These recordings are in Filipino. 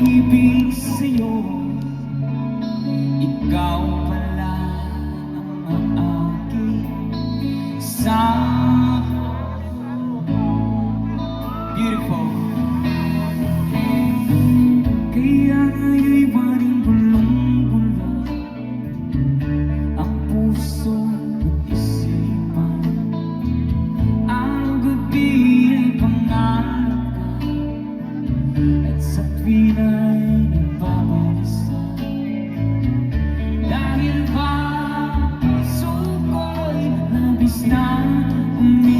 pag-ibig sa'yo. Ikaw está me.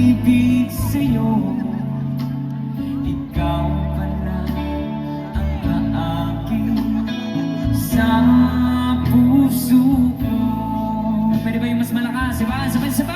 pag-ibig sa'yo Ikaw pala ang maakin sa puso ko Pwede ba yung mas malakas? Diba? Sabay, sabay!